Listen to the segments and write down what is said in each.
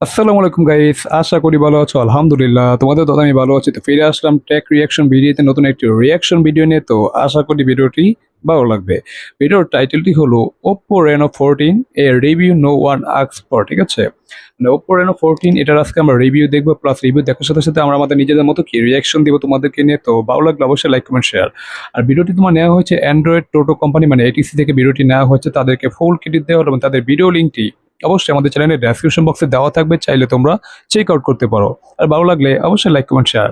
আসসালামু আলাইকুম গাইস আশা করি ভালো আছো, আলহামদুলিল্লাহ। তোমাদের তো আমি ভালো আছি। তো ফিরে আসলাম টেক রিয়াকশন ভিডিওতে নতুন একটি রিয়াকশন ভিডিও নিয়ে। তো আশা করি ভিডিওটি ভালো লাগবে। ভিডিওর টাইটেলটি হলো Oppo Reno fourteen a review no one আক্স for ঠিক আছে? মানে ওপ্পো রেনো ফোরটিন এটার আজকে আমরা রিভিউ দেখব প্লাস রিভিউ দেখার সাথে সাথে আমরা আমাদের নিজেদের মতো কি রিয়াকশন দিব তোমাদেরকে নিয়ে। তো ভালো লাগলে অবশ্যই লাইক কমেন্ট শেয়ার আর ভিডিওটি তোমার নেওয়া হয়েছে অ্যান্ড্রয়েড টোটো কোম্পানি মানে এটিসি থেকে ভিডিওটি নেওয়া হয়েছে। তাদেরকে ফুল ক্রেডিট দেওয়া হলো এবং তাদের ভিডিও লিঙ্কটি অবশ্যই আমাদের চ্যানেলের ডেসক্রিপশন বক্সে দেওয়া থাকবে চাইলে তোমরা চেক আউট করতে পারো। আর ভালো লাগলে অবশ্যই লাইক কমেন্ট শেয়ার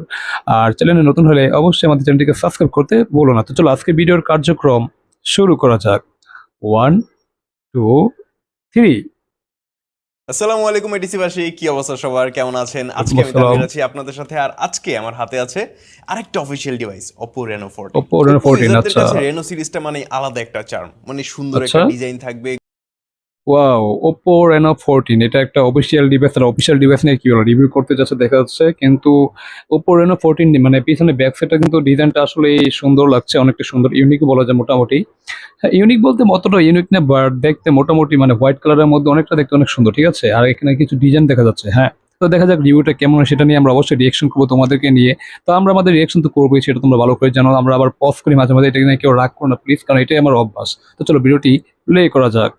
আর চ্যানেলে নতুন হলে অবশ্যই আমাদের চ্যানেলটিকে সাবস্ক্রাইব করতে বলো না। তো চলো আজকে ভিডিওর কার্যক্রম শুরু করা যাক। ওয়ান টু থ্রি আসসালামু আলাইকুম এডিসিবাসী কি অবস্থা সবার? কেমন আছেন? আজকে আমি। আছি আপনাদের সাথে আর আজকে আমার হাতে আছে আরেকটা official device Oppo Reno 14 Oppo Reno 14 আচ্ছা। রেনো সিরিজটা মানে আলাদা একটা চার্ম মানে সুন্দর আচ্ছা। একটা ডিজাইন থাকবে ওয়াও ওপো রেনো ফোরটিন এটা একটা অফিসিয়াল ডিভাইস আর অফিসিয়াল ডিভাইস নিয়ে কি হলো? রিভিউ করতে যাচ্ছে, দেখা যাচ্ছে, কিন্তু ওপো রেনো ফোরটিন মানে পিছনে ব্যাক সাইডটা কিন্তু ডিজাইনটা আসলে সুন্দর লাগছে, অনেকটা সুন্দর ইউনিক বলা যায় মোটামুটি। হ্যাঁ ইউনিক বলতে অতটা ইউনিক না বাট দেখতে মোটামুটি মানে হোয়াইট কালারের মধ্যে অনেকটা দেখতে অনেক সুন্দর, ঠিক আছে? আর এখানে কিছু ডিজাইন দেখা যাচ্ছে হ্যাঁ। তো দেখা যাক রিভিউটা কেমন হয়, সেটা নিয়ে আমরা অবশ্যই রিয়েকশন করব তোমাদেরকে নিয়ে। তো আমরা আমাদের রিয়েকশন তো করবোই, সেটা তোমরা ভালো করে জানো। আমরা আবার পজ করি মাঝে মাঝে, এটা নিয়ে কেউ রাগ করো না প্লিজ কারণ এটাই আমার অভ্যাস। তো চলো ভিডিওটি প্লে করা যাক।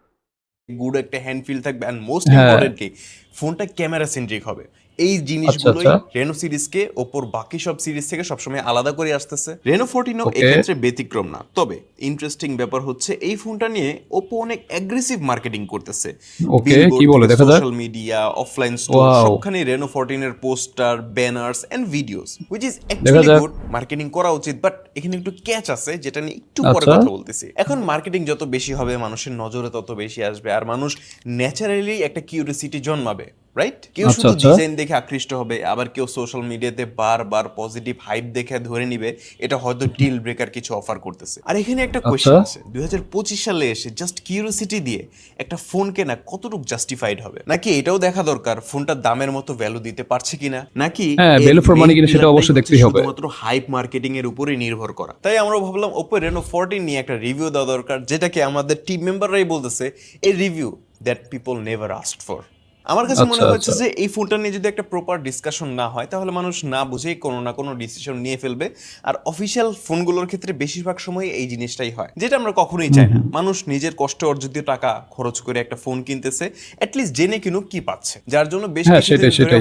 গুড একটা হ্যান্ড ফিল থাকবে অ্যান্ড মোস্ট। ইম্পর্টেন্টলি ফোনটা ক্যামেরা সেন্ট্রিক হবে এই জিনিসগুলোই আচ্ছা। রেনো সিরিজকে ওপর বাকি সব সিরিজ থেকে সবসময় আলাদা করে আসতেছে রেনো ফোরটিনও এক্ষেত্রে ব্যতিক্রম না তবে ইন্টারেস্টিং ব্যাপার হচ্ছে এই ফোনটা নিয়ে ওপো অনেক অ্যাগ্রেসিভ মার্কেটিং করতেছে। ওকে কি বলে দেখা যাক? সোশ্যাল মিডিয়া অফলাইন স্টোর সবখানে Reno ফোরটিনের poster banners and videos which is actually good marketing করা উচিত বাট এখানে একটু ক্যাচ আছে যেটা নিয়ে একটু পরে আচ্ছা। কথা বলতেছি। এখন মার্কেটিং যত বেশি হবে মানুষের নজরে তত বেশি আসবে আর মানুষ ন্যাচারালি একটা কিউরিয়াসিটি জন্মাবে রাইট কেউ আচ্ছা, শুধু আচ্ছা। ডিজাইন দেখে আকৃষ্ট হবে আবার কেউ সোশ্যাল মিডিয়াতে বারবার পজিটিভ হাইপ দেখে ধরে নিবে এটা হয়তো ডিল ব্রেকার কিছু অফার করতেছে। আর এখানে একটা কোয়েশ্চেন আচ্ছা। আছে দুই হাজার পঁচিশ সালে এসে জাস্ট কিউরিয়াসিটি দিয়ে একটা ফোন কেনা কতটুকু জাস্টিফাইড হবে? নাকি এটাও দেখা দরকার ফোনটার দামের মতো ভ্যালু দিতে পারছে কিনা? নাকি হ্যাঁ, এর value for কিনা সেটা অবশ্যই দেখতেই হবে। শুধুমাত্র হাইপ মার্কেটিং এর উপরে নির্ভর করা। তাই আমরা ভাবলাম ওপো রেনো ফোরটিন নিয়ে একটা রিভিউ দেওয়া দরকার যেটাকে আমাদের টিম মেম্বাররাই বলতেছে এই review that people never asked for আমার কাছে মনে আচ্ছা, হচ্ছে আচ্ছা। যে এই ফোনটা নিয়ে যদি একটা প্রপার ডিসকাশন না হয় তাহলে মানুষ না বুঝেই কোনো না কোনো ডিসিশন নিয়ে ফেলবে আর অফিসিয়াল ফোনগুলোর ক্ষেত্রে বেশিরভাগ সময় এই জিনিসটাই হয় যেটা আমরা কখনোই চাই না মানুষ নিজের কষ্ট অর্জিত টাকা খরচ করে একটা ফোন কিনতেছে অ্যাটলিস্ট জেনে কিনুক কি পাচ্ছে যার জন্য বেশ হ্যাঁ।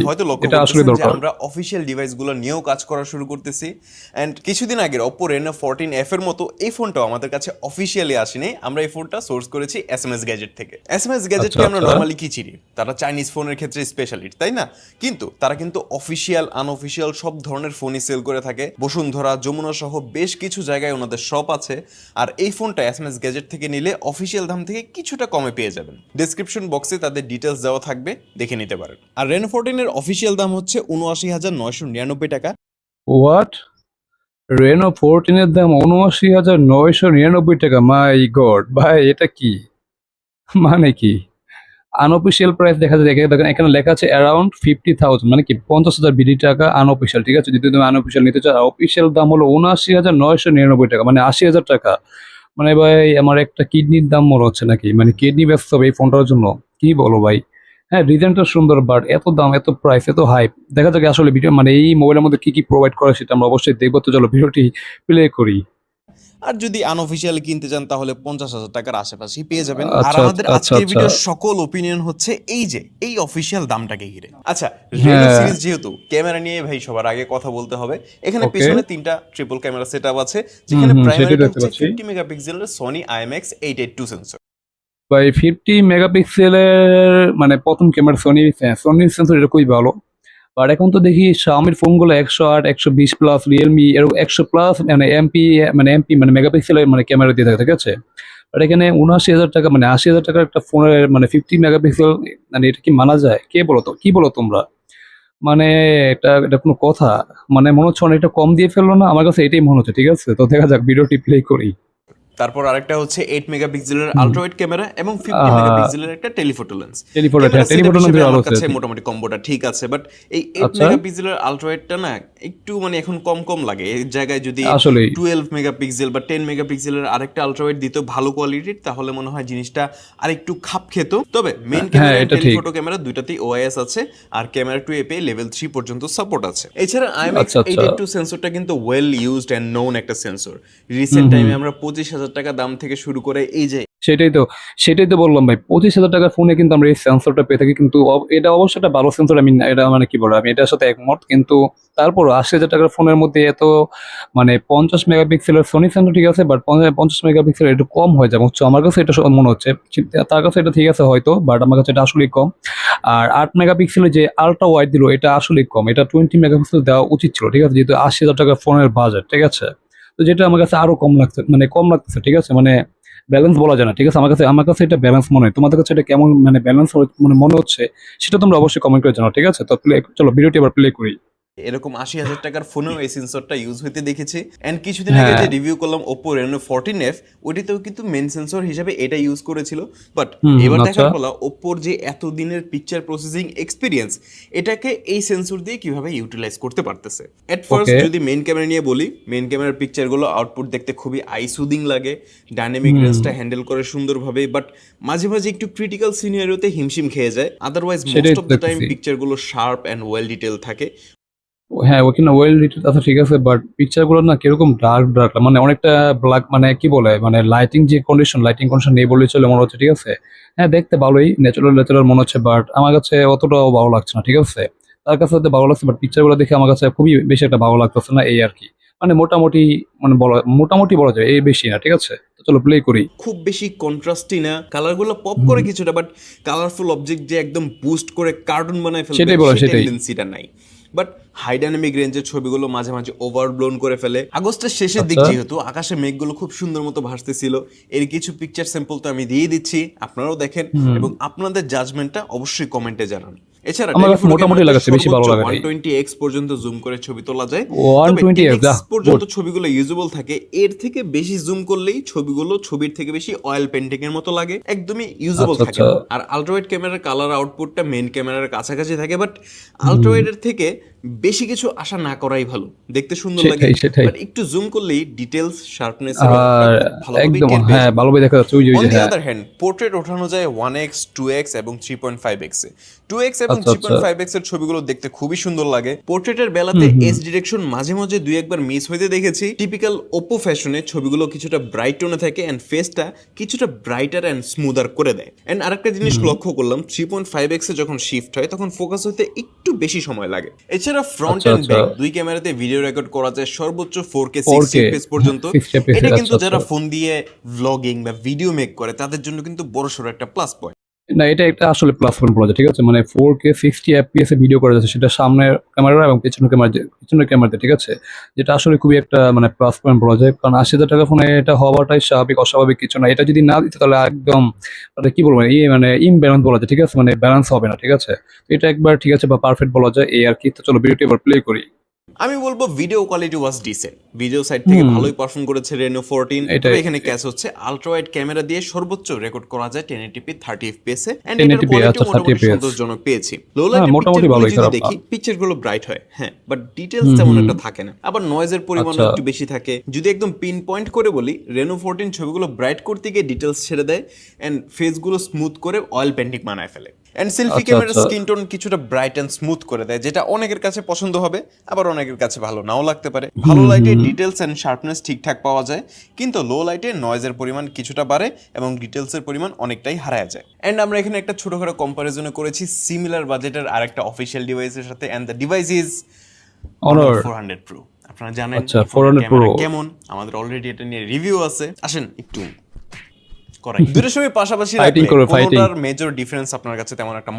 হয়তো লক্ষ্য এটা আসলে যে দরকার। আমরা অফিসিয়াল ডিভাইসগুলো নিয়েও কাজ করা শুরু করতেছি অ্যান্ড কিছুদিন আগের অপো রেনো ফোরটিন এফ এর মতো এই ফোনটাও আমাদের কাছে অফিসিয়ালি আসেনি আমরা এই ফোনটা সোর্স করেছি এস এম এস গ্যাজেট থেকে এস এম এস গ্যাজেটকে আচ্ছা, আমরা আচ্ছা। নর্মালি কি চিনি তারা চাইনিজ ফোনের ক্ষেত্রে স্পেশালিস্ট তাই না? কিন্তু তারা কিন্তু অফিসিয়াল আনঅফিসিয়াল সব ধরনের ফোনই সেল করে থাকে। বসুন্ধরা যমুনা সহ বেশ কিছু জায়গায় ওনাদের শপ আছে। আর এই ফোনটা এস এম এস গ্যাজেট থেকে নিলে অফিসিয়াল দাম থেকে কিছুটা কমে পেয়ে যাবেন। ডিসক্রিপশন বক্সে তাদের ডিটেলস দেওয়া থাকবে, দেখে নিতে পারেন। আর রেনো ফোরটিনের অফিসিয়াল দাম হচ্ছে উনআশি হাজার নয়শো নিরানব্বই টাকা। হোয়াট রেনো ফোরটিনের দাম উনআশি হাজার নয়শো নিরানব্বই টাকা? মাই গড ভাই, এটা কি? মানে কি? আনঅফিসিয়াল প্রাইস দেখা যায় দেখেন, এখানে লেখা আছে অ্যারাউন্ড ফিফটি থাউজেন্ড মানে কি, পঞ্চাশ হাজার বিডি টাকা আনঅফিসিয়াল ঠিক আছে? যদি তুমি আনঅফিসিয়াল নিতে চাও অফিসিয়াল দাম হলো উনআশি হাজার নয়শো নিরানব্বই টাকা মানে আশি হাজার টাকা। মানে ভাই, আমার একটা কিডনির দাম মনে হচ্ছে নাকি মানে কিডনি ব্যস্ত হবে এই ফোনটার জন্য। কি বলো ভাই? হ্যাঁ ডিজাইনটা সুন্দর বাট এত দাম, এত প্রাইস এত হাইপ দেখা যাক আসলে ভিডিও মানে এই মোবাইলের মধ্যে কি কি প্রোভাইড করে সেটা আমরা অবশ্যই দেখব। তো চলো ভিডিওটি প্লে করি। আর যদি আনঅফিসিয়ালি কিনতে চান তাহলে পঞ্চাশ হাজার টাকার আশেপাশে পেয়ে যাবেন আর আচ্ছা, আমাদের আচ্ছা, আজকের আচ্ছা। ভিডিওর সকল ওপিনিয়ন হচ্ছে এই যে এই অফিসিয়াল দামটাকে ঘিরে আচ্ছা হ্যাঁ। সিরিজ যেহেতু ক্যামেরা নিয়ে ভাই সবার আগে কথা বলতে হবে এখানে. পেছনে তিনটা ট্রিপল ক্যামেরা সেটআপ আছে যেখানে প্রাইমারি হচ্ছে পাচ্ছি। ফিফটি মেগাপিক্সেলের Sony IMX eight eight two sensor ভাই ফিফটি মেগাপিক্সেলের মানে প্রথম ক্যামেরা সনি সোনি সেন্সর এটা খুবই ভালো আর এখন তো দেখি শাওমির ফোনগুলো একশো আট, একশো বিশ প্লাস রিয়েলমি এরকম একশো প্লাস মানে এমপি মানে এমপি মানে মেগাপিক্সেলের মানে ক্যামেরা দিয়ে থাকে, ঠিক আছে? আর এখানে উনআশি হাজার টাকা মানে আশি হাজার টাকার একটা ফোনের মানে ফিফটি মেগাপিক্সেল মানে এটা কি মানা যায়? কে বলো তো কি বলো তোমরা? মানে এটা এটা কোনো কথা। মানে মনে হচ্ছে অনেকটা কম দিয়ে ফেলল না? আমার কাছে এটাই মনে হচ্ছে, ঠিক আছে? তো দেখা যাক ভিডিওটি প্লে করি। তারপর আরেকটা হচ্ছে এইট মেগাপিক্সেলের আলট্রাওয়াইড ক্যামেরা এবং ফিফটি আহা। মেগাপিক্সেলের একটা টেলিফোটো লেন্স telephoto lens এর ভালো আমার কাছে। মোটামুটি কম্বোটা ঠিক আছে বাট এই এইট আচ্ছা। মেগাপিক্সেলের আলট্রাওয়াইডটা না একটু মানে এখন কম কম লাগে এই জায়গায় যদি আসলেই। টুয়েলভ মেগাপিক্সেল বা টেন মেগাপিক্সেলের আরেকটা আলট্রাওয়াইড দিত ভালো কোয়ালিটির তাহলে মনে হয় জিনিসটা আরেকটু খাপ খেত তবে মেইন ক্যামেরা। টেলিফোটো ক্যামেরা দুইটাতেই ওআইএস আছে আর ক্যামেরা টু এপে লেভেল থ্রি পর্যন্ত সাপোর্ট আছে এছাড়া আইএমএক্স আচ্ছা, আচ্ছা। এইট টু সেন্সরটা কিন্তু ওয়েল ইউজড এন্ড নোন একটা সেন্সর রিসেন্ট টাইমে আমরা পঁচিশ হাজার টাকা দাম থেকে শুরু করে এই যে সেটাই তো সেটাই তো বললাম ভাই। পঁচিশ হাজার টাকার ফোনে কিন্তু আমরা এই সেন্সরটা পেয়ে থাকি, কিন্তু এটা অবশ্যই একটা ভালো সেন্সর আমি এটা মানে কি বলব, আমি এটার সাথে একমত, কিন্তু তারপর আশি হাজার টাকার ফোনের মধ্যে এত মানে পঞ্চাশ মেগাপিক্সেলের সোনি সেন্সর ঠিক আছে বাট পঞ্চাশ মেগাপিক্সেল একটু কম হয়ে যাবে। হচ্ছে আমার কাছে এটা মনে হচ্ছে তার কাছে এটা ঠিক আছে হয়তো বাট আমার কাছে এটা আসলেই কম। আর আট মেগাপিক্সেলের যে আলট্রা ওয়াইড দিল, এটা আসলেই কম, এটা টোয়েন্টি মেগাপিক্সেল দেওয়া উচিত ছিল, ঠিক আছে, যেহেতু আশি হাজার টাকার ফোনের বাজেট ঠিক আছে? তো যেটা আমার কাছে আরও কম লাগছে মানে কম লাগতেছে, ঠিক আছে? মানে ব্যালেন্স বলা যায় না, ঠিক আছে? আমার কাছে আমার কাছে এটা ব্যালেন্স মনে হয়। তোমাদের কাছে এটা কেমন মানে ব্যালেন্স মানে মনে হচ্ছে, সেটা তোমরা অবশ্যই কমেন্ট করে জানো ঠিক আছে? তো প্লে চলো ভিডিওটি এবার প্লে করি। এরকম আশি হাজার টাকার ফোনেও এই সেন্সরটা ইউজ হইতে দেখেছি। এন্ড কিছুদিন আগে হ্যাঁ। যে রিভিউ করলাম ওপো রেনো ফোরটিন এফ ওইটাতেও কিন্তু মেন সেন্সর হিসেবে এটা ইউজ করেছিল। বাট এবার আচ্ছা। দেখার পলা ওপ্পোর যে এতদিনের পিকচার প্রসেসিং এক্সপিরিয়েন্স এটাকে এই সেন্সর দিয়ে কীভাবে ইউটিলাইজ করতে পারতেছে? এট ফার্স্ট যদি মেইন ক্যামেরা নিয়ে বলি মেইন ক্যামেরার পিকচারগুলো আউটপুট দেখতে খুবই আই সুদিং লাগে ডাইনামিক রেঞ্জটা হ্যান্ডেল করে সুন্দরভাবে বাট মাঝে মাঝে একটু ক্রিটিক্যাল সিনিয়রিতে হিমশিম খেয়ে যায়। Otherwise most of the time. পিকচারগুলো sharp and well detail থাকে। হ্যাঁ ওখানে ওয়েল রিটেড আছে ঠিক আছে বাট পিকচারগুলো না কীরকম ডার্ক ডার্ক মানে অনেকটা ব্ল্যাক মানে কি বলে মানে লাইটিং যে কন্ডিশন লাইটিং কন্ডিশন নেই বলে চলে মনে হচ্ছে ঠিক আছে? হ্যাঁ দেখতে ভালোই ন্যাচারাল ন্যাচারাল মনে হচ্ছে বাট আমার কাছে অতটাও ভালো লাগছে না ঠিক আছে? তার কাছে হয়তো ভালো লাগছে বাট পিকচারগুলো দেখে আমার কাছে খুবই বেশি একটা ভালো লাগতেছে না এই আর কি। মানে মোটামুটি মানে বলা মোটামুটি বলা যায় এই বেশি না ঠিক আছে? তো চলো প্লে করি। খুব বেশি কন্ট্রাস্টই না কালারগুলো পপ করে কিছুটা বাট কালারফুল অবজেক্ট যে একদম বুস্ট করে কার্টুন বানায় ফেলবে সেটাই বলো, সেটাই। টেন্ডেন্সিটা নাই। বাট হাই ডাইনামিক রেঞ্জের ছবিগুলো মাঝে মাঝে ওভারব্লোন করে ফেলে। আগস্টের শেষের দিক আচ্ছা। যেহেতু আকাশে মেঘগুলো খুব সুন্দর মতো ভাসতেছিল। এর কিছু পিকচার স্যাম্পল তো আমি দিয়ে দিচ্ছি আপনারাও দেখেন এবং আপনাদের জাজমেন্টটা অবশ্যই কমেন্টে জানান। এছাড়া মোটামুটি লাগাচ্ছে, বেশি ভালো লাগে 120x পর্যন্ত জুম করে ছবি তোলা যায়। 120x, তবে 10x আহ, পর্যন্ত ছবিগুলো ইউজেবল থাকে এর থেকে বেশি জুম করলেই ছবিগুলো ছবির থেকে বেশি অয়েল পেন্টিং এর মতো লাগে একদমই ইউজেবল আচ্ছা, থাকে আচ্ছা। আর আলট্রাওয়াইড ক্যামেরার কালার আউটপুটটা মেইন ক্যামেরার কাছাকাছি থাকে বাট আলট্রাওয়াইডের থেকে বেশি কিছু আশা না করাই ভালো। দেখতে সুন্দর লাগে বাট একটু জুম করলেই ডিটেলস শার্পনেস আর একদম হ্যাঁ ভালোভাবে দেখা যাচ্ছে ওই যে on the other hand portrait ওঠানো যায় ওয়ান এক্স টু এক্স এবং থ্রি পয়েন্ট ফাইভ এক্স এ টু এক্স এবং আচ্ছা, থ্রি আচ্ছা। ফাইভ এক্সের ছবিগুলো দেখতে খুবই সুন্দর লাগে। পোর্ট্রেটের বেলাতে এস ডিরেকশন মাঝে মাঝে দুই একবার মিস হইতে দেখেছি। টিপিক্যাল ওপো ফ্যাশনে ছবিগুলো কিছুটা ব্রাইট টোনে থাকে এন্ড ফেসটা কিছুটা ব্রাইটার এন্ড স্মুদার করে দেয়। এন্ড আরেকটা জিনিস লক্ষ্য করলাম থ্রি পয়েন্ট ফাইভ এক্স এ যখন শিফট হয় তখন ফোকাস হতে একটু বেশি সময় লাগে। এছাড়া ফ্রন্ট আচ্ছা, এন্ড আচ্ছা। ব্যাক দুই ক্যামেরাতে ভিডিও রেকর্ড করা যায় সর্বোচ্চ ফোর কে 4K, সিক্স এফপিএস পর্যন্ত। এটা কিন্তু আচ্ছা, যারা আচ্ছা। ফোন দিয়ে ভ্লগিং বা ভিডিও মেক করে তাদের জন্য কিন্তু বড়সড় একটা প্লাস পয়েন্ট না, এটা একটা আসলে প্লাস পয়েন্ট বলা যায়, ঠিক আছে? মানে ফোর কে সিক্সটি এফপিএস এ ভিডিও করা যাচ্ছে, সেটা সামনের ক্যামেরা এবং পেছনের ক্যামেরা পিছনের ক্যামেরাতে ঠিক আছে? যেটা আসলে খুবই একটা মানে প্লাস পয়েন্ট বলা যায়, কারণ আশি হাজার টাকা ফোনে এটা হওয়াটাই স্বাভাবিক, অস্বাভাবিক কিছু না। এটা যদি না দিতে, তাহলে একদম মানে কি বলব, এই মানে ইমব্যালেন্স বলা যায়, ঠিক আছে? মানে ব্যালেন্স হবে না, ঠিক আছে? এটা একবার ঠিক আছে বা পারফেক্ট বলা যায়, এই আর কি। তো চলো ভিডিওটি এবার প্লে করি। আমি বলব video quality was decent video side থেকে ভালোই পারফর্ম করেছে রেনো ফোরটিন। তবে এখানে ক্যাচ হচ্ছে আলট্রা ওয়াইড ক্যামেরা দিয়ে সর্বোচ্চ রেকর্ড করা যায় ten eighty p thirty and এটার কোয়ালিটি আচ্ছা, 30 মোটামুটি সন্তোষজনক পেয়েছি। লো হ্যাঁ, লাইটের মোটামুটি ভালোই, যদি খারাপ। দেখি পিকচারগুলো ব্রাইট হয় হ্যাঁ বাট ডিটেলস তেমন একটা থাকে না। আবার নয়েজের পরিমাণ আচ্ছা। একটু বেশি থাকে। যদি একদম পিন পয়েন্ট করে বলি রেনো ফোরটিন ছবিগুলো ব্রাইট করতে গিয়ে ডিটেলস ছেড়ে দেয় এন্ড ফেসগুলো স্মুথ করে অয়েল পেন্টিং বানায় ফেলে। এন্ড সেলফি ক্যামেরার আচ্ছা। স্কিন টোন কিছুটা ব্রাইট এন্ড স্মুথ করে দেয় যেটা অনেকের কাছে পছন্দ হবে আবার অনেকের কাছে ভালো নাও লাগতে পারে। ভালো লাইটে ডিটেলস এন্ড শার্পনেস ঠিকঠাক পাওয়া যায় কিন্তু লো লাইটে নয়েজের পরিমাণ কিছুটা বাড়ে এবং ডিটেলসের পরিমাণ অনেকটাই হারায় যায়। এন্ড আমরা এখানে একটা ছোটখাটো কম্পারিজনে করেছি সিমিলার বাজেটের আরেকটা অফিসিয়াল ডিভাইসের সাথে and the device is Honor। Four hundred pro আপনারা জানেন আচ্ছা, এই ফোনের 400 কেমন? আমাদের অলরেডি এটা নিয়ে রিভিউ আছে। আসেন একটু করাই। দুটোর সময় পাশাপাশি মেজর ডিফারেন্স আপনার কাছে তেমন একটা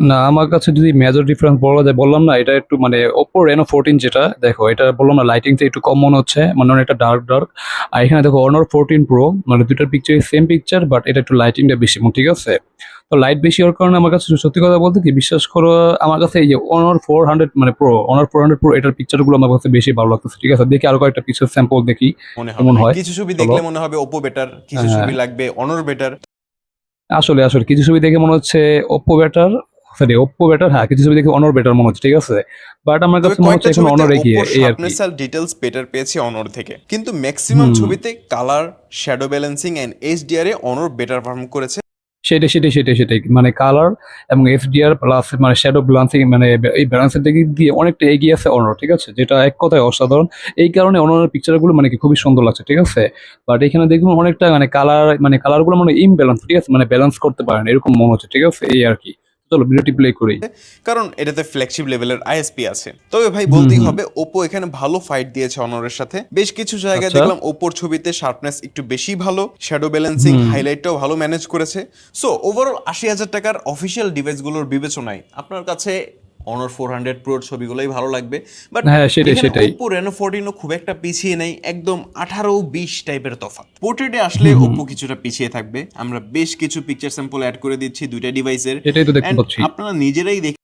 না আমার কাছে যদি মেজর ডিফারেন্স বলা যায় বললাম না এটা একটু মানে ওপো রেনো ফোরটিন যেটা দেখো এটা বললাম না লাইটিংটা একটু কম মনে হচ্ছে মানে অনেকটা ডার্ক ডার্ক আর এখানে দেখো অনর ফোরটিন প্রো মানে দুটার পিকচার সেম পিকচার বাট এটা একটু লাইটিংটা বেশি ঠিক আছে তো লাইট বেশি হওয়ার কারণে আমার কাছে সত্যি কথা বলতে কি বিশ্বাস করো আমার কাছে এই যে অনর ফোর হান্ড্রেড মানে pro Honor four hundred pro এটার পিকচারগুলো আমার কাছে বেশি ভালো লাগতেছে ঠিক আছে দেখি আরও কয়েকটা পিকচার স্যাম্পল দেখি মনে হয়? কিছু ছবি। দেখলে মনে হবে ওপো বেটার কিছু হ্যাঁ। ছবি লাগবে অনর বেটার আসলে আসলে কিছু ছবি দেখে মনে হচ্ছে Oppo better sorry Oppo better হ্যাঁ কিছু ছবি দেখে অনর বেটার মনে হচ্ছে ঠিক আছে? বাট আমার কাছে মনে হচ্ছে এখন অনর এগিয়ে এই আর কি। ডিটেলস বেটার পেয়েছি অনর থেকে। কিন্তু ম্যাক্সিমাম ছবিতে colour shadow balancing and HDR A Honor better perform করেছে। সেটাই সেটাই সেটাই সেটাই। মানে কালার এবং এফডিআর প্লাস মানে শ্যাডো ব্লান্সিং মানে এই ব্যালেন্সের দিকে দিয়ে অনেকটা এগিয়ে আছে অনর ঠিক আছে? যেটা এক কথায় অসাধারণ। এই কারণে অনরের পিকচারগুলো মানে কি খুবই সুন্দর লাগছে ঠিক আছে? বাট এখানে দেখবেন অনেকটা মানে কালার মানে কালারগুলো মানে ইমব্যালেন্স ঠিক আছে? মানে ব্যালেন্স করতে পারেন এরকম মনে হচ্ছে ঠিক আছে? এই আর কি। চলো ভিডিওটি প্লে করি। কারণ এটাতে ফ্ল্যাগশিপ লেভেলের আইএসপি আছে। তবে ভাই বলতেই হবে ওপো এখানে ভালো ফাইট দিয়েছে অনরের সাথে। বেশ কিছু জায়গায় আচ্ছা। দেখলাম ওপোর ছবিতে শার্পনেস একটু বেশি ভালো শ্যাডো ব্যালেন্সিং। হাইলাইটটাও ভালো ম্যানেজ করেছে। সো ওভারঅল আশি হাজার টাকার অফিসিয়াল ডিভাইসগুলোর বিবেচনায় আপনার কাছে অনর ফোর হান্ড্রেড প্রোর ছবিগুলোই ভালো লাগবে। বাট হ্যাঁ, সেটাই, সেটাই। ওপো রেনো ফোরটিনও খুব একটা পিছিয়ে নেই একদম আঠারো বিশ টাইপের তফাৎ পোর্ট্রেটে আসলে ওপো কিছুটা পিছিয়ে থাকবে। আমরা বেশ কিছু পিকচার স্যাম্পল অ্যাড করে দিচ্ছি দুইটা ডিভাইসের এটাই তো দেখতে পাচ্ছি। আপনারা নিজেরাই দেখে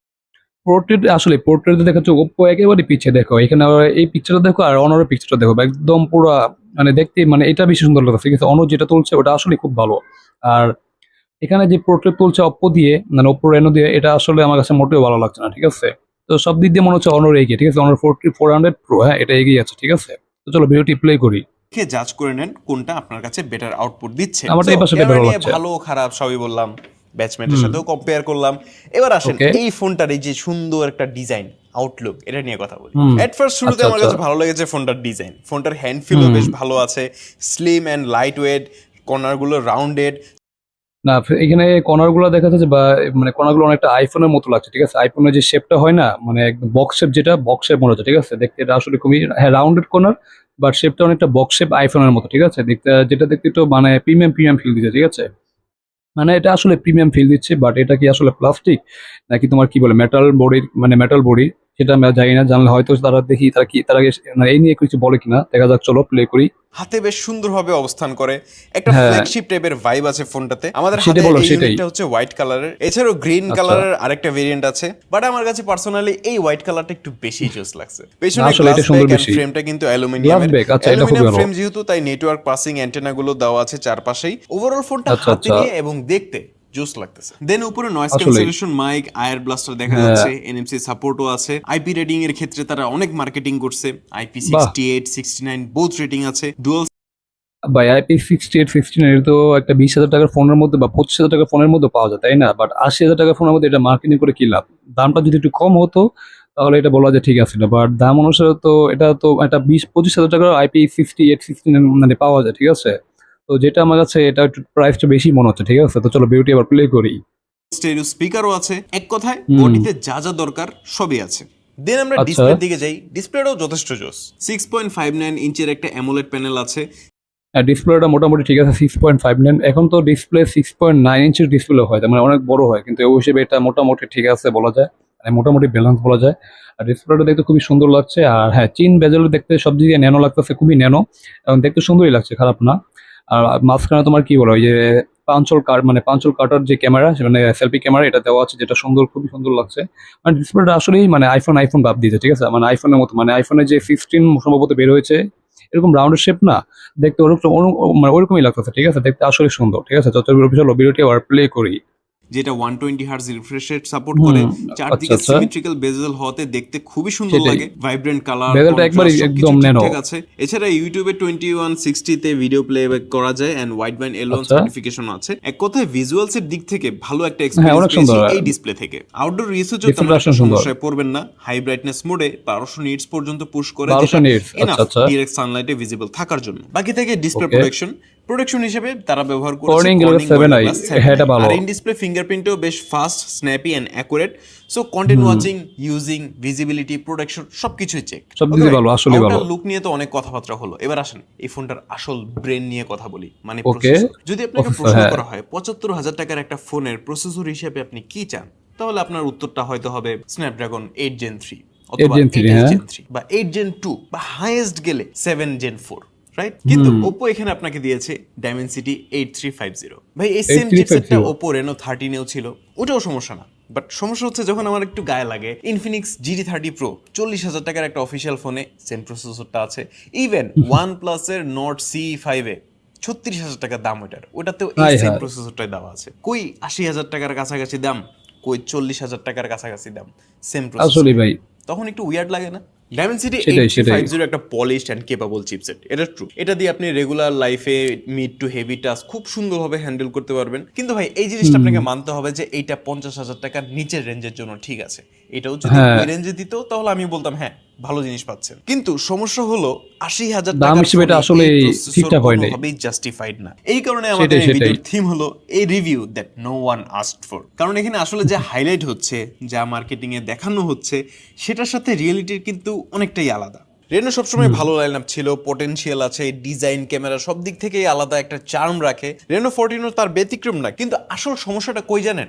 পোর্ট্রেট আসলে পোর্ট্রেট দেখা যাচ্ছে ওপ্পো একেবারে পিছিয়ে দেখো। এখানে এই পিকচারটা দেখো আর অনরের পিকচারটা দেখো। একদম পুরো মানে দেখতে মানে এটা বেশি সুন্দর লাগছে ঠিক আছে অনর যেটা তুলছে ওটা আসলে খুব ভালো। আর এখানে যে পোর্ট্রেট তুলছে অপ্পো দিয়ে মানে ওপ্পো রেনো দিয়ে এটা আসলে আমার কাছে মোটেও ভালো লাগছে না ঠিক আছে? তো সব দিক দিয়ে মনে হচ্ছে অনর এগিয়ে ঠিক আছে? অনর ফোরটি ফোর হান্ড্রেড প্রো হ্যাঁ এটা এগিয়ে আছে ঠিক আছে? তো চলো ভিডিওটি প্লে করি। দেখে জাজ করে নেন কোনটা আপনার কাছে বেটার আউটপুট দিচ্ছে? আমারটা এই ভালো নিয়ে লাগছে। ভালো খারাপ সবই বললাম। ব্যাচমেটের সাথেও কম্পেয়ার করলাম। এবার আসেন এই ফোনটার এই যে সুন্দর একটা ডিজাইন আউটলুক এটা নিয়ে কথা বলি। এট ফার্স্ট শুরুতে আচ্ছা, আমার কাছে আচ্ছা। ভালো লেগেছে ফোনটার ডিজাইন ফোনটার হ্যান্ড ফিলও। বেশ ভালো আছে। স্লিম অ্যান্ড লাইট ওয়েট কর্নারগুলো রাউন্ডেড না এখানে কর্নারগুলো দেখা যাচ্ছে বা মানে কর্নারগুলো অনেকটা আইফোনের মতো লাগছে, ঠিক আছে? আইফোনের যে শেপটা হয় না মানে একদম বক্স শেপ যেটা বক্স শেপ মনে হচ্ছে, ঠিক আছে? দেখতে এটা আসলে খুবই হ্যাঁ রাউন্ডেড কর্নার বাট শেপটা অনেকটা বক্স শেপ আইফোনের মতো, ঠিক আছে? দেখতে, যেটা দেখতে একটু মানে প্রিমিয়াম প্রিমিয়াম ফিল দিচ্ছে, ঠিক আছে? মানে এটা আসলে প্রিমিয়াম ফিল দিচ্ছে বাট এটা কি আসলে প্লাস্টিক নাকি তোমার কি বলে মেটাল বডির মানে মেটাল বডি সেটা আমি আর জানি না জানলে হয়তো তারা দেখি তারা কি তারা মানে এই নিয়ে কিছু বলে কিনা দেখা যাক চলো প্লে করি। হাতে বেশ সুন্দরভাবে অবস্থান করে। একটা। ফ্ল্যাগশিপ টাইপের ভাইব আছে ফোনটাতে। আমাদের হাতে ইউনিটটা হচ্ছে হোয়াইট কালারের এছাড়াও গ্রিন আচ্ছা। কালারের আরেকটা ভেরিয়েন্ট আছে। বাট আমার কাছে পার্সোনালি এই হোয়াইট কালারটা একটু বেশি জোস লাগছে। পেছনে আসলে গ্লাস সুন্দর ব্যাক বেশি। ফ্রেমটা কিন্তু অ্যালুমিনিয়ামের এটা অ্যালুমিনিয়াম ফ্রেম যেহেতু তাই নেটওয়ার্ক পাসিং অ্যান্টেনা গুলো দেওয়া আছে চারপাশেই। ওভারঅল ফোনটা আচ্ছা, হাতে আচ্ছা। নিয়ে এবং দেখতে জোস লাগতেছে। দেন উপরে noise cancellation mic IR blaster দেখা। যাচ্ছে এনএমসি সাপোর্টও আছে। আইপি রেটিং এর ক্ষেত্রে তারা অনেক মার্কেটিং করছে। IP sixty eight sixty nine both rating আছে। ডুয়াল ভাই IP sixty eight sixty nine তো একটা বিশ হাজার টাকার ফোনের মধ্যে বা পঁচিশ হাজার টাকার ফোনের মধ্যে পাওয়া যায় তাই না? বাট আশি হাজার টাকার ফোনের মধ্যে এটা মার্কেটিং করে কি লাভ? দামটা যদি একটু কম হতো তাহলে এটা বলা যায় ঠিক আছে না। বাট দাম অনুসারে তো এটা তো একটা বিশ পঁচিশ হাজার টাকার আইপি সিক্সটি এইট সিক্সটি মানে পাওয়া যায় ঠিক আছে? তো যেটা আমার কাছে এটা একটু প্রাইসটা বেশি মনে হচ্ছে ঠিক আছে? তো চলো বিউটি আবার প্লে করি। স্টেরিও স্পিকারও আছে এক কথায় বডিতে যা যা দরকার সবই আছে। দেন আমরা আচ্ছা। ডিসপ্লের দিকে যাই ডিসপ্লেটাও যথেষ্ট জোস। সিক্স পয়েন্ট ফাইভ নাইন ইঞ্চের একটা অ্যামোলেড প্যানেল আছে। ডিসপ্লেটা মোটামুটি ঠিক আছে সিক্স পয়েন্ট ফাইভ নাইন এখন তো ডিসপ্লে সিক্স পয়েন্ট নাইন ইঞ্চের ডিসপ্লে হয় মানে অনেক বড় হয় কিন্তু ওই হিসেবে এটা মোটামুটি ঠিক আছে বলা যায় মানে মোটামুটি ব্যালেন্স বলা যায়। আর ডিসপ্লেটা দেখতে খুবই সুন্দর লাগছে আর হ্যাঁ চিন বেজেল দেখতে সব দিকে ন্যানো লাগতেছে খুবই ন্যানো এবং দেখতে সুন্দরই লাগছে খারাপ না। আর মাঝখানে তোমার কি বলো, ওই যে পাঞ্চল কার মানে পাঞ্চল কাটার যে ক্যামেরা মানে সেলফি ক্যামেরা, এটা দেওয়া আছে, যেটা সুন্দর, খুবই সুন্দর লাগছে। মানে ডিসপ্লেটা আসলেই মানে আইফোন আইফোন ভাব দিয়েছে, ঠিক আছে? মানে আইফোনের মতো মানে আইফোনের যে সিক্সটিন সম্ভবত বের হয়েছে, এরকম রাউন্ডের শেপ না, দেখতে ওরকম মানে ওরকমই লাগতেছে, ঠিক আছে? দেখতে আসলে সুন্দর, ঠিক আছে? যত চলো ভিডিওটি আবার প্লে করি। যেটা one twenty hertz refresh rate support করে চারদিকে। সিমেট্রিক্যাল বেজেল হতে দেখতে খুবই সুন্দর লাগে ভাইব্রেন্ট কালার Bezel টা একবারই একদম nano। আছে এছাড়া ইউটিউবে টোয়েন্টি ওয়ান সিক্সটিতে ভিডিও প্লেব্যাক করা যায় and wide band alone. Certification আছে এক কথায় ভিজুয়ালস এর দিক থেকে ভালো একটা হ্যাঁ, এক্সপেরিয়েন্স অনেক এই ডিসপ্লে থেকে আউটডোর রিসার্চও Display তেমন। সমস্যায় পড়বেন না হাই ব্রাইটনেস মোডে বারোশো নিটস পর্যন্ত পুশ করে বারোশো নিটস আচ্ছা আচ্ছা ডিরেক্ট সানলাইটে ভিজিবল থাকার জন্য বাকি থেকে ডিসপ্লে. প্রোটেকশন প্রোটেকশন হিসেবে তারা ব্যবহার করেছে Corning Gorilla Corning 7i, Gorilla Glass 7i হ্যাঁ, এটা ভালো। আর ইন ডিসপ্লে ফিঙ্গারপ্রিন্টও বেশ fast snappy and accurate so content watching using visibility protection সবকিছুই চেক সবদিকে ভালো, আসলেই ভালো। লুক নিয়ে তো অনেক কথাবার্তা হলো। এবার আসেন এই ফোনটার আসল ব্রেন নিয়ে কথা বলি। মানে যদি আপনাকে প্রশ্ন হ্যাঁ। করা হয় পঁচাত্তর হাজার টাকার একটা ফোনের প্রসেসর হিসেবে আপনি কি চান? তাহলে আপনার উত্তরটা হয়তো হবে স্ন্যাপড্রাগন এইট জেন থ্রি অথবা 3, হ্যাঁ। জেন থ্রি বা এইট জেন টু বা হাইয়েস্ট গেলে সেভেন জেন ফোর রাইট কিন্তু ওপো এখানে আপনাকে দিয়েছে Dimensity eight three five zero ভাই এই সেম চিপসেটটা ওপো রেনো থার্টিনেও ছিল। ওটাও সমস্যা না। বাট সমস্যা হচ্ছে যখন আমার একটু গায়ে লাগে ইনফিনিক্স জিডি থার্টি প্রো চল্লিশ হাজার টাকার একটা অফিসিয়াল ফোনে সেম প্রসেসরটা আছে। ইভেন ওয়ান প্লাসের নোট সি ফাইভে ছত্রিশ হাজার টাকার দাম ওটার। ওটাতেও এই সেম। প্রসেসরটাই দেওয়া আছে। কই আশি হাজার টাকার কাছাকাছি দাম কই চল্লিশ হাজার টাকার কাছাকাছি দাম সেম প্রসেসর আসলে ভাই। তখন একটু উইয়ার্ড লাগে না? ডায়মেনসিটি সেটাই, এইট একটা পলিশড অ্যান্ড কেপাবল চিপসেট এটা ট্রু এটা দিয়ে আপনি রেগুলার লাইফে মিড টু হেভি টাস্ক খুব সুন্দরভাবে হ্যান্ডেল করতে পারবেন। কিন্তু ভাই এই জিনিসটা আপনাকে মানতে হবে যে এইটা পঞ্চাশ হাজার টাকার নিচের রেঞ্জের জন্য ঠিক আছে। এটাও যদি হ্যাঁ। রেঞ্জে দিত তাহলে আমি বলতাম হ্যাঁ ভালো জিনিস পাচ্ছেন। কিন্তু সমস্যা হলো আশি হাজার দাম হিসেবে এটা আসলে ঠিকঠাক হয় নাই। কোনোভাবেই জাস্টিফাইড না। এই কারণে আমাদের এই ভিডিওর থিম হলো এই review that no one asked for কারণ এখানে আসলে যে হাইলাইট হচ্ছে যা মার্কেটিং এ দেখানো হচ্ছে সেটার সাথে রিয়েলিটির কিন্তু অনেকটাই আলাদা। রেনো সবসময় ভালো লাইন আপ ছিল পটেনশিয়াল আছে ডিজাইন ক্যামেরা সব দিক থেকেই আলাদা একটা চার্ম রাখে। রেনো ফোরটিনও তার ব্যতিক্রম না কিন্তু আসল সমস্যাটা কই জানেন?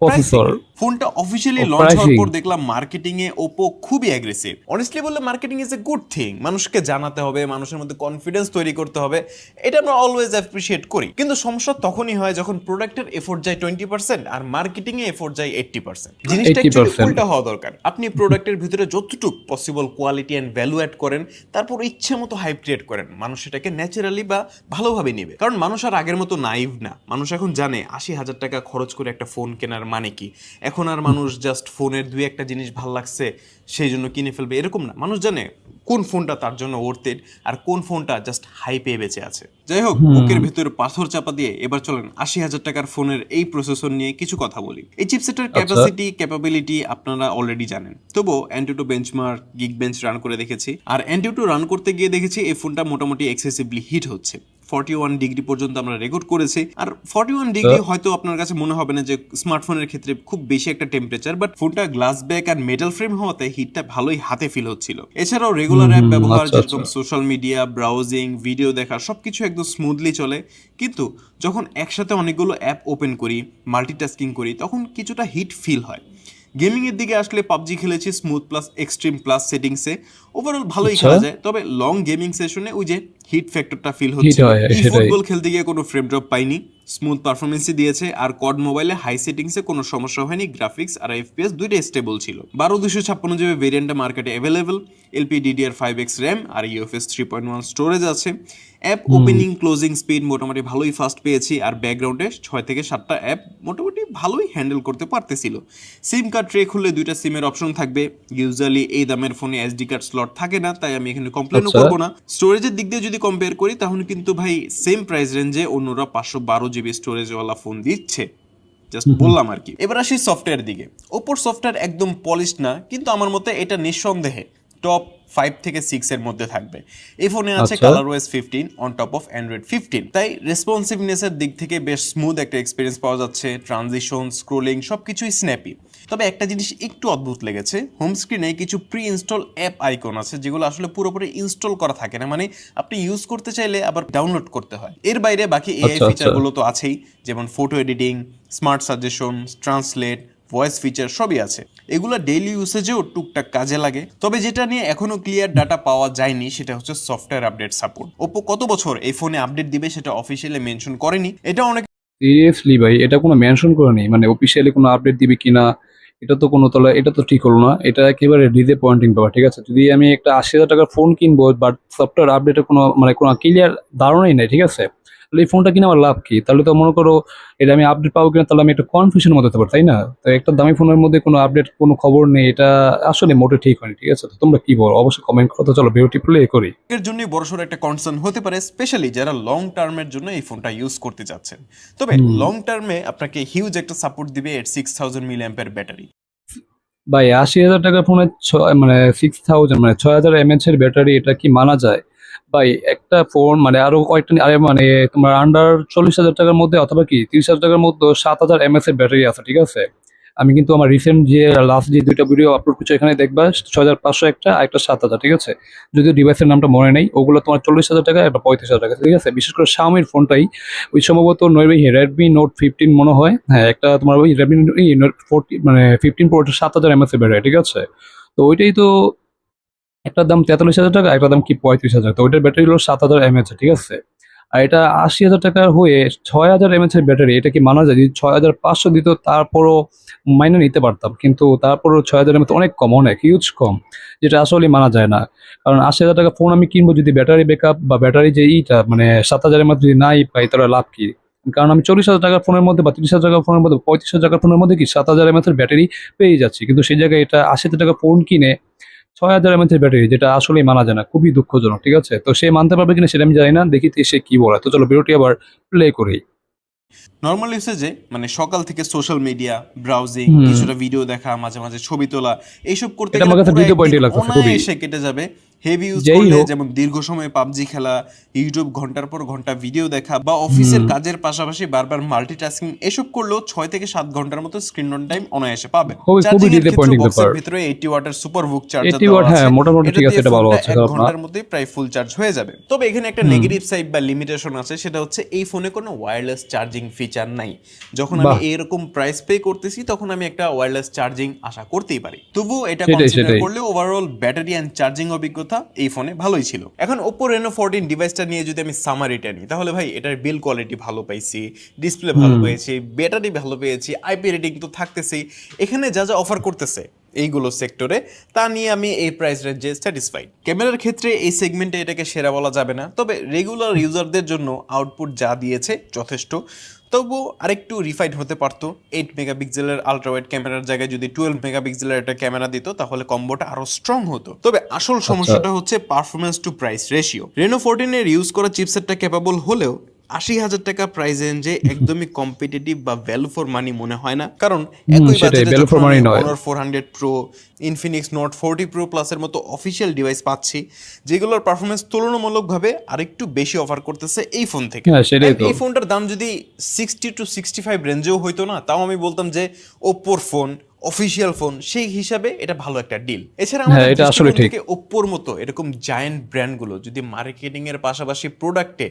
প্রসেসর ফোনটা অফিসিয়ালি ও, লঞ্চ হওয়ার পর দেখলাম মার্কেটিং এ ওপো খুবই অ্যাগ্রেসিভ অনেস্টলি বললে marketing is a good thing মানুষকে জানাতে হবে মানুষের মধ্যে কনফিডেন্স তৈরি করতে হবে। এটা আমরা অলওয়েজ অ্যাপ্রিসিয়েট করি। কিন্তু সমস্যা তখনই হয় যখন প্রোডাক্টের এফোর্ট যায় টোয়েন্টি পার্সেন্ট আর মার্কেটিং এ এফোর্ট যায় এইট্টি পার্সেন্ট জিনিসটা উল্টা হওয়া দরকার। আপনি প্রোডাক্টের ভিতরে যতটুকু possible quality and value add করেন তারপর ইচ্ছে মতো হাইপ ক্রিয়েট করেন। মানুষ সেটাকে ন্যাচারালি বা ভালোভাবে নেবে। কারণ মানুষ আর আগের মতো নাইভ না। মানুষ এখন জানে আশি হাজার টাকা খরচ করে একটা ফোন কেনার মানে কি? এখন আর মানুষ জাস্ট ফোনের দুই একটা জিনিস ভালো লাগছে সেই জন্য কিনে ফেলবে। এরকম না। মানুষ জানে কোন ফোনটা তার জন্য ওর্থের আর কোন ফোনটা জাস্ট হাই পেয়ে বেঁচে আছে। যাই হোক বুকের ভিতরে পাথর চাপা দিয়ে এবার চলেন আশি হাজার টাকার ফোনের এই প্রসেসর নিয়ে কিছু কথা বলি। এই চিপসেটের ক্যাপাসিটি ক্যাপাবিলিটি আপনারা অলরেডি জানেন। তবুও AnTuTu benchmark Geekbench run করে দেখেছি। আর অ্যান্টিউটো রান করতে গিয়ে দেখেছি এই ফোনটা মোটামুটি এক্সেসিভলি হিট হচ্ছে। ফর্টি ওয়ান ডিগ্রি পর্যন্ত আমরা রেকর্ড করেছি। আর ফর্টি ওয়ান ডিগ্রি হয়তো আপনার কাছে মনে হবে না যে স্মার্টফোনের ক্ষেত্রে খুব বেশি একটা টেম্পারেচার বাট ফোনটা গ্লাস ব্যাক আর মেটাল ফ্রেম হওয়াতে হিটটা ভালোই হাতে ফিল হচ্ছিল। এছাড়াও রেগুলার অ্যাপ ব্যবহার আচ্ছা, যেরকম সোশ্যাল মিডিয়া ব্রাউজিং ভিডিও দেখা সবকিছু একদম স্মুথলি চলে। কিন্তু যখন একসাথে অনেকগুলো অ্যাপ ওপেন করি মাল্টিটাস্কিং করি তখন কিছুটা হিট ফিল হয়। গেমিং এর দিকে আসলে পাবজি খেলেছি স্মুথ প্লাস এক্সট্রিম প্লাস সেটিংসে ওভারঅল ভালোই আচ্ছা। খেলা যায়। তবে লং গেমিং সেশনে ওই যে হিট ফ্যাক্টরটা ফিল হচ্ছে। ফুটবল খেলতে গিয়ে কোনো ফ্রেম ড্রপ পাইনি। স্মুথ পারফরমেন্সই দিয়েছে। আর কড মোবাইলে হাই সেটিংসে কোনো সমস্যা হয়নি। গ্রাফিক্স আর এফপিএস দুইটাই স্টেবল ছিল। বারো দুশো ছাপ্পান্ন জিবি ভেরিয়েন্টটা মার্কেটে available LP DDR five X RAM আর UFS three point one storage আছে। অ্যাপ ওপেনিং ক্লোজিং স্পিড মোটামুটি ভালোই ফাস্ট পেয়েছি। আর ব্যাকগ্রাউন্ডে ছয় থেকে সাতটা অ্যাপ মোটামুটি ভালোই হ্যান্ডেল করতে পারতেছিল। সিম কার্ড ট্রে খুললে দুইটা সিমের অপশন থাকবে। ইউজুয়ালি এই দামের ফোনে এসডি কার্ড স্লট থাকে না তাই আমি এখানে কমপ্লেনও করব করব না। স্টোরেজের দিক দিয়ে যদি কম্পেয়ার করি তাহলে কিন্তু ভাই সেম প্রাইস রেঞ্জে অন্যরা পাঁচশো বারো জিবি স্টোরেজওয়ালা ফোন দিচ্ছে। জাস্ট বললাম আর কি। এবার আসি সফটওয়্যার দিকে। ওপোর সফটওয়্যার একদম পলিশ না কিন্তু আমার মতে এটা নিঃসন্দেহে টপ ফাইভ থেকে সিক্স এর মধ্যে থাকবে। এই ফোনে আছে আচ্ছা। ColorOS fifteen on top of Android fifteen তাই রেসপন্সিভনেসের দিক থেকে বেশ স্মুথ একটা এক্সপিরিয়েন্স পাওয়া যাচ্ছে ট্রানজিশন স্ক্রোলিং সব কিছুই স্ন্যাপি তবে একটা জিনিস একটু অদ্ভুত লেগেছে হোম স্ক্রিনে কিছু প্রি ইনস্টল অ্যাপ আইকন আছে যেগুলো আসলে পুরোপুরি ইনস্টল করা থাকে না। মানে আপনি ইউজ করতে চাইলে আবার ডাউনলোড করতে হয়। এর বাইরে বাকি এআই আচ্ছা, আচ্ছা। ফিচারগুলো তো আছেই যেমন photo editing smart suggestion translate voice feature সবই আছে। এগুলো ডেইলি ইউসেজেও টুকটাক কাজে লাগে। তবে যেটা নিয়ে এখনও ক্লিয়ার ডাটা পাওয়া যায়নি, সেটা হচ্ছে সফটওয়্যার আপডেট সাপোর্ট ওপো কত বছর এই ফোনে আপডেট দিবে সেটা অফিসিয়ালি মেনশন করেনি। এটা অনেক সিরিয়াসলি ভাই, এটা কোনো মেনশন করে নেই মানে অফিসিয়ালি কোনো আপডেট দিবে কিনা, এটা তো কোনো তলা এটা তো ঠিক হলো না। এটা একেবারে ডিজে পয়েন্টিং ব্যাপার, ঠিক আছে? যদি আমি একটা আশি হাজার টাকার ফোন কিনবো বাট সফটওয়্যার আপডেটের কোনো মানে কোনো ক্লিয়ার ধারণাই নেই, ঠিক আছে? তাহলে এই ফোনটা কিনে আমার লাভ কি? তাহলে তো মনে করো এটা আমি আপডেট পাবো কিনা তাহলে আমি একটা কনফিউশন মধ্যে হতে পারি তাই না? তো একটা দামি ফোনের মধ্যে কোনো আপডেট কোনো খবর নেই এটা আসলে মোটে ঠিক হয়নি ঠিক আছে? তো তোমরা কি বলো? অবশ্যই কমেন্ট করো তো চলো ভিডিওটি প্লে করি। এর জন্য বড়সড় একটা কনসার্ন হতে পারে স্পেশালি যারা লং টার্মের জন্য এই ফোনটা ইউজ করতে যাচ্ছেন। তবে লং টার্মে আপনাকে হিউজ একটা সাপোর্ট দিবে এর সিক্স থাউজেন্ড মিলি অ্যাম্পের ব্যাটারি ভাই আশি হাজার টাকার ছয় মানে সিক্স থাউজেন্ড মানে ছয় হাজার এমএচ এর ব্যাটারি এটা কি মানা যায়? ভাই, একটা ফোন মানে আরও কয়েকটা আরে মানে তোমার আন্ডার চল্লিশ হাজার টাকার মধ্যে অথবা কি, তিরিশ হাজার টাকার মধ্যে সাত হাজার এমএচ এর ব্যাটারি আছে, ঠিক আছে? আমি কিন্তু আমার রিসেন্ট যে লাস্ট যে দুইটা ভিডিও আপলোড করছি এখানে দেখবা ছয় হাজার পাঁচশো একটা আর একটা সাত হাজার, ঠিক আছে? যদিও ডিভাইসের নামটা মনে নেই, ওগুলো তোমার চল্লিশ হাজার টাকা একটা পঁয়ত্রিশ হাজার টাকা, ঠিক আছে? বিশেষ করে শাওমির ফোনটাই ওই সম্ভবত নয় রেডমি নোট ফিফটিন মনে হয় হ্যাঁ একটা তোমার ওই রেডমি নোট ফোরটি মানে ফিফটিন প্রো সাত হাজার এমএস ব্যাটারি ঠিক আছে? তো ওইটাই তো একটার দাম তেতাল্লিশ হাজার টাকা, একটা দাম কি পঁয়ত্রিশ হাজার। তো ওইটার ব্যাটারি হলো সাত হাজার এমএচ ঠিক আছে? আর এটা আশি হাজার টাকার হয়ে ছয় হাজার এমএচ এর ব্যাটারি এটা কি মানা যায়? যদি ছয় হাজার পাঁচশো দিত, তারপরও মাইনে নিতে পারতাম। কিন্তু তারপরও ছয় হাজার এমএচ অনেক কম, অনেক হিউজ কম, যেটা আসলে মানা যায় না। কারণ আশি হাজার টাকা ফোন আমি কিনবো যদি ব্যাটারি ব্যাকআপ বা ব্যাটারি যে ইটা মানে সাত হাজার এমএচ যদি নাই পাই, তাহলে লাভ কি? কারণ আমি চল্লিশ হাজার টাকার ফোনের মধ্যে বা তিরিশ হাজার টাকার ফোনের মধ্যে, পঁয়ত্রিশ হাজার টাকার ফোনের মধ্যে কি সাত হাজার এমএচ এর ব্যাটারি পেয়ে যাচ্ছি। কিন্তু সেই জায়গায় এটা আশি হাজার টাকা ফোন কিনে ছয় হাজার এমএচের ব্যাটারি যেটা আসলেই মানা যায় না, খুবই দুঃখজনক, ঠিক আছে? তো সে মানতে পারবে কিনা সেটা আমি জানি না, দেখি সে কি বলে। তো চলো ভিডিওটি আবার প্লে করি। নর্মাল ইউসেজে মানে সকাল থেকে সোশ্যাল মিডিয়া ব্রাউজিং কিছুটা ভিডিও দেখা মাঝে মাঝে ছবি তোলা এইসব করতে। অনায়াসে কেটে যাবে। হেভি ইউজ করলে যেমন দীর্ঘ সময় পাবজি খেলা ইউটিউব ঘণ্টার পর ঘণ্টা ভিডিও দেখা বা অফিসের কাজের পাশাপাশি বারবার মাল্টিটাস্কিং এসব করলেও ছয় থেকে সাত ঘণ্টার মতো স্ক্রিন অন টাইম অনায়াসে পাবে। ভিতরে 80 ওয়াটের সুপার বুক চার্জার 80 watt, হ্যাঁ, মোটামুটি ঠিক আছে, এটা ভালো আছে, ঘণ্টার মধ্যেই প্রায় ফুল চার্জ হয়ে যাবে। তবে এখানে একটা নেগেটিভ সাইড বা লিমিটেশন আছে সেটা হচ্ছে এই ফোনে কোনো ওয়্যারলেস চার্জিং ফিচার নাই। যখন আমি এরকম প্রাইস পে করতেছি তখন আমি একটা ওয়্যারলেস চার্জিং আশা করতেই পারি। তবুও এটা কনসিডার করলে ওভারঅল ব্যাটারি অ্যান্ড চার্জিং অভিজ্ঞতা এই ফোনে ভালোই ছিল। এখন ওপো রেনো ফোরটিন ডিভাইসটা নিয়ে যদি আমি সামারিটা নিই তাহলে ভাই এটার বিল কোয়ালিটি ভালো পাইছি ডিসপ্লে ভালো পেয়েছি ব্যাটারি ভালো পেয়েছি আইপি রেটিং তো থাকতেছেই। এখানে যা যা অফার করতেছে এইগুলো সেক্টরে তা নিয়ে আমি এই প্রাইস রেঞ্জে স্যাটিসফাইড ক্যামেরার ক্ষেত্রে এই সেগমেন্টে এটাকে সেরা বলা যাবে না তবে রেগুলার ইউজারদের জন্য আউটপুট যা দিয়েছে যথেষ্ট। তবুও আরেকটু রিফাইন হতে পারতো এইট মেগাপিক্সেলের আলট্রাওয়াইড ক্যামেরার জায়গায় যদি টুয়েলভ মেগাপিক্সেলের একটা ক্যামেরা দিত তাহলে কম্বোটা আরও স্ট্রং হতো। তবে আসল সমস্যাটা হচ্ছে performance to price ratio Reno ফোরটিনের use করা চিপসেটটা ক্যাপাবল হলেও আশি হাজার টাকা প্রাইস রেঞ্জে একদমই কম্পিটিটিভ বা ভ্যালু ফর মানি মনে হয় না কারণ একই value for money নয়। Honor four hundred pro Infinix Note forty pro প্লাসের মতো অফিসিয়াল ডিভাইস পাচ্ছি যেগুলোর পারফরমেন্স তুলনামূলকভাবে আরেকটু বেশি অফার করতেছে এই ফোন থেকে হ্যাঁ। এই ফোনটার দাম যদি সিক্সটি টু সিক্সটি ফাইভ রেঞ্জেও হইতো না তাও আমি বলতাম যে ওপ্পোর ফোন অফিসিয়াল ফোন সেই হিসাবে এটা ভালো একটা ডিল এছাড়া হ্যাঁ, আমাদের এটা আসলে ঠিক। ওপ্পোর মতো এরকম জায়ান্ট ব্র্যান্ডগুলো যদি মার্কেটিং এর পাশাপাশি প্রোডাক্টে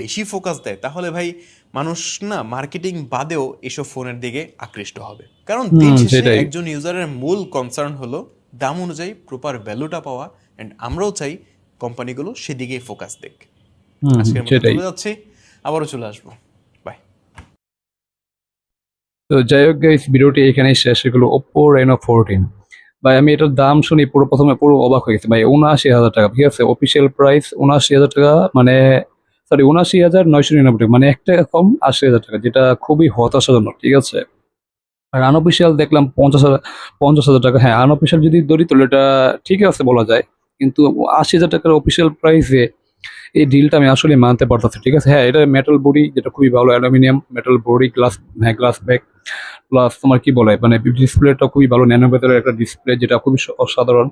বেশি ফোকাস দেয় তাহলে ভাই মানুষ না মার্কেটিং বাদেও এসব ফোনের দিকে আকৃষ্ট হবে। কারণ দিন শেষে একজন ইউজারের মূল কনসার্ন হলো দাম অনুযায়ী প্রপার ভ্যালুটা পাওয়া এন্ড আমরাও চাই কোম্পানিগুলো সেদিকেই ফোকাস দেখ আজকের মতো চলে যাচ্ছি। আবারও চলে আসব। তো যাই হোক গাইস ভিডিওটি এখানেই শেষ হলো ওপো রেনো ফোরটিন ভাই আমি এটার দাম শুনি পুরো প্রথমে পুরো অবাক হয়ে গেছি। ভাই উনআশি হাজার টাকা ঠিক আছে? অফিসিয়াল প্রাইস উনআশি হাজার টাকা মানে সরি উনআশি হাজার নয়শো নিরানব্বই টাকা, মানে এক টাকা কম আশি হাজার টাকা যেটা খুবই হতাশাজনক ঠিক আছে? আর আনঅফিসিয়াল দেখলাম পঞ্চাশ হাজার পঞ্চাশ হাজার টাকা হ্যাঁ আনঅফিসিয়াল যদি ধরি তাহলে এটা ঠিক আছে বলা যায়। কিন্তু আশি হাজার টাকার অফিসিয়াল প্রাইসে এই ডিলটা আমি আসলে মানতে পারতেছি, ঠিক আছে? হ্যাঁ এটা মেটাল বডি যেটা খুবই ভালো অ্যালুমিনিয়াম মেটাল বডি গ্লাস হ্যাঁ গ্লাস ব্যাগ প্লাস তোমার কি বলে মানে ডিসপ্লেটা খুবই ভালো ন্যানো ভেতরের একটা ডিসপ্লে যেটা খুবই অসাধারণ।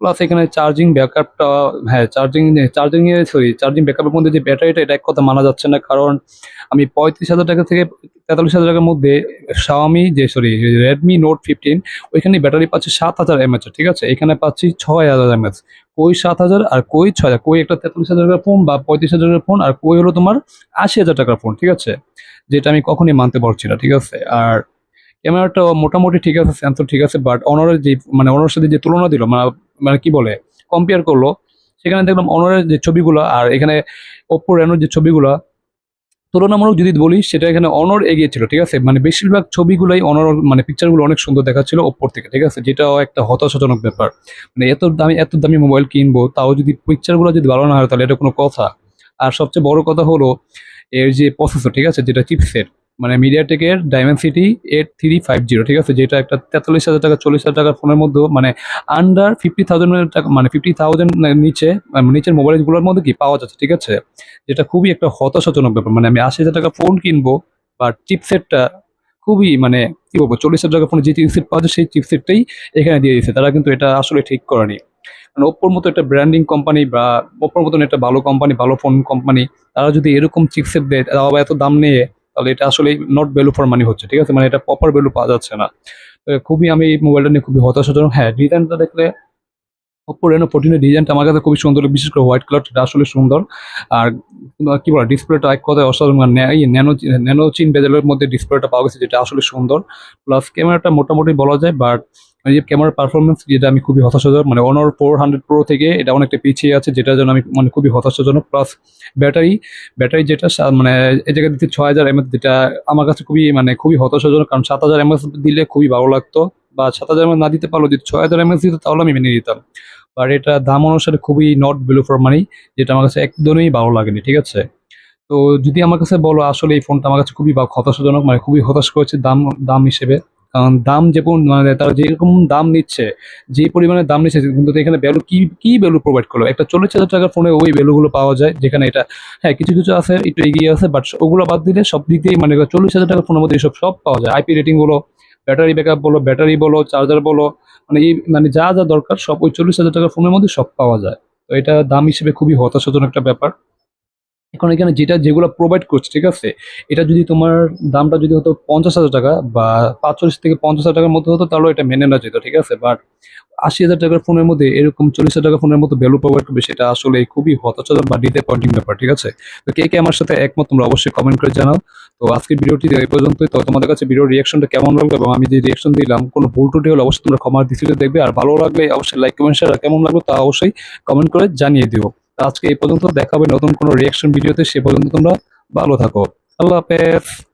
প্লাস এখানে চার্জিং ব্যাকআপটা হ্যাঁ চার্জিং চার্জিং এ সরি চার্জিং ব্যাকআপের মধ্যে যে ব্যাটারিটা এটা এক কথা মানা যাচ্ছে না। কারণ আমি পঁয়ত্রিশ হাজার টাকা থেকে তেতাল্লিশ হাজার টাকার মধ্যে শাওমি যে সরি রেডমি নোট ফিফটিন ওইখানে ব্যাটারি পাচ্ছি সাত হাজার এমএচ ঠিক আছে? এখানে পাচ্ছি ছয় হাজার এমএচ কই সাত হাজার আর কই ছয় হাজার? কই একটা তেতাল্লিশ হাজার টাকার ফোন বা পঁয়ত্রিশ হাজার টাকার ফোন আর কই হলো তোমার আশি হাজার টাকার ফোন ঠিক আছে? যেটা আমি কখনই মানতে পারছি না, ঠিক আছে? আর ক্যামেরাটা মোটামুটি ঠিক আছে সেন্সর ঠিক আছে বাট অনারের যে মানে অনারের সাথে যে তুলনা দিল, মানে- মানে কি বলে কম্পেয়ার করল, সেখানে দেখলাম অনারের যে ছবিগুলো আর এখানে ওপ্পো রেনোর যে ছবিগুলো, তুলনামূলক যদি বলি, সেটা এখানে অনর এগিয়ে ছিল, ঠিক আছে? মানে বেশিরভাগ ছবিগুলোই অনর মানে পিকচারগুলো অনেক সুন্দর দেখাচ্ছিল ওপর থেকে, ঠিক আছে? যেটাও একটা হতাশাজনক ব্যাপার। মানে এত দামি এত দামি মোবাইল কিনবো, তাও যদি পিকচারগুলো যদি ভালো না হয়, তাহলে এটা কোনো কথা। আর সবচেয়ে বড় কথা হলো, এর যে প্রসেসর ঠিক আছে? যেটা চিপসেট মানে মিডিয়াটেকের Dimensity eight three five zero ঠিক আছে? যেটা একটা তেতাল্লিশ হাজার টাকা, চল্লিশ হাজার টাকার ফোনের মধ্যে মানে আন্ডার ফিফটি থাউজেন্ডের টাকা মানে ফিফটি থাউজেন্ড নিচে নিচের মোবাইলগুলোর মধ্যে কি পাওয়া যাচ্ছে, ঠিক আছে? যেটা খুবই একটা হতাশাজনক ব্যাপার মানে আমি আশি হাজার টাকা ফোন কিনবো বা চিপসেটটা খুবই মানে কি বলব, চল্লিশ হাজার টাকা ফোনে যে চিপসেট পাওয়া যায় সেই চিপসেটটাই এখানে দিয়ে দিয়েছে, তারা কিন্তু এটা আসলে ঠিক করেনি। মানে ওপ্পোর মতো একটা ব্র্যান্ডিং কোম্পানি বা ওপ্পোর মতন একটা ভালো কোম্পানি ভালো ফোন কোম্পানি তারা যদি এরকম চিপসেট দেয় তাও এত দাম নিয়ে তাহলে এটা আসলে নট ভ্যালু ফর মানি হচ্ছে, ঠিক আছে? মানে এটা প্রপার ভ্যালু পাওয়া যাচ্ছে না। খুবই আমি এই মোবাইলটা নিয়ে খুবই হতাশাজনক। হ্যাঁ ডিজাইনটা দেখলে ওপো রেনো ফোরটিনের ডিজাইনটা আমার কাছে খুবই সুন্দর, বিশেষ করে হোয়াইট কালারটা আসলে সুন্দর। আর কি বলে ডিসপ্লেটা এক কথায় অসাধারণ মানে ন্যানো ন্যানো চিন বেজেলের মধ্যে ডিসপ্লেটা পাওয়া গেছে, যেটা আসলে সুন্দর। প্লাস ক্যামেরাটা মোটামুটি বলা যায় বাট এই ক্যামেরার পারফরমেন্স যেটা আমি খুবই হতাশাজনক মানে অনর ফোর হান্ড্রেড প্রো থেকে এটা অনেকটা পিছিয়ে আছে, যেটার জন্য আমি মানে খুবই হতাশাজনক। প্লাস ব্যাটারি ব্যাটারি যেটা মানে এই জায়গায় দিতে ছয় হাজার এমএস যেটা আমার কাছে খুবই মানে খুবই হতাশাজনক। কারণ সাত হাজার এমএস দিলে খুবই ভালো লাগতো, বা সাত হাজার এমএস না দিতে পারল, যদি ছয় হাজার এমএস দিত, তাহলে আমি মেনে নিতাম। বাট এটা দাম অনুসারে খুবই নট ভ্যালু ফর মানি যেটা আমার কাছে একদমই ভালো লাগেনি, ঠিক আছে? তো যদি আমার কাছে বলো, আসলে এই ফোনটা আমার কাছে খুবই হতাশাজনক মানে খুবই হতাশ করেছে দাম দাম হিসেবে। কারণ দাম যেমন মানে তারা যেরকম দাম নিচ্ছে, যে পরিমাণে দাম নিচ্ছে, কিন্তু এখানে ভ্যালু কি কি ভ্যালু প্রোভাইড করল? একটা চল্লিশ হাজার টাকার ফোনে ওই ভ্যালুগুলো পাওয়া যায়, যেখানে এটা হ্যাঁ কিছু কিছু আছে, একটু এগিয়ে আছে বাট ওগুলো বাদ দিলে সব দিক দিয়েই মানে চল্লিশ হাজার টাকার ফোনের মধ্যে এসব সব পাওয়া যায়। আইপি রেটিং বলো ব্যাটারি ব্যাকআপ বলো ব্যাটারি বলো চার্জার বলো মানে এই মানে যা যা দরকার সব ওই চল্লিশ হাজার টাকার ফোনের মধ্যে সব পাওয়া যায়। তো এটা দাম হিসেবে খুবই হতাশাজনক একটা ব্যাপার। এখন এখানে যেটা যেগুলো প্রোভাইড করছে, ঠিক আছে? এটা যদি তোমার দামটা যদি হতো পঞ্চাশ হাজার টাকা বা পাঁচচল্লিশ থেকে পঞ্চাশ হাজার টাকার মধ্যে হতো, তাহলে এটা মেনে নেওয়া যেত, ঠিক আছে? বাট আশি হাজার টাকার ফোনের মধ্যে এরকম চল্লিশ হাজার টাকা ফোনের মতো ভ্যালু প্রোভাইড করবে, সেটা আসলে খুবই হতাশাজনক বা ডিসঅ্যাপয়েন্টিং ব্যাপার, ঠিক আছে? তো কে কে আমার সাথে একমত, তোমরা অবশ্যই কমেন্ট করে জানাও। তো আজকের ভিডিওটি এই পর্যন্তই। তো তোমাদের কাছে ভিডিওর রিয়াকশনটা কেমন লাগল এবং আমি যে রিয়াকশন দিলাম, কোনো ভুল টুটি হলে অবশ্যই তোমরা ক্ষমার দৃষ্টিতে দেখবে। আর ভালো লাগলে অবশ্যই লাইক কমেন্ট শেয়ার কেমন লাগল তা অবশ্যই কমেন্ট করে জানিয়ে দিও। আজকে এই পর্যন্ত দেখা হবে নতুন কোনো রিয়াকশন ভিডিওতে, সে পর্যন্ত তোমরা ভালো থাকো। আল্লাহ হাফেজ।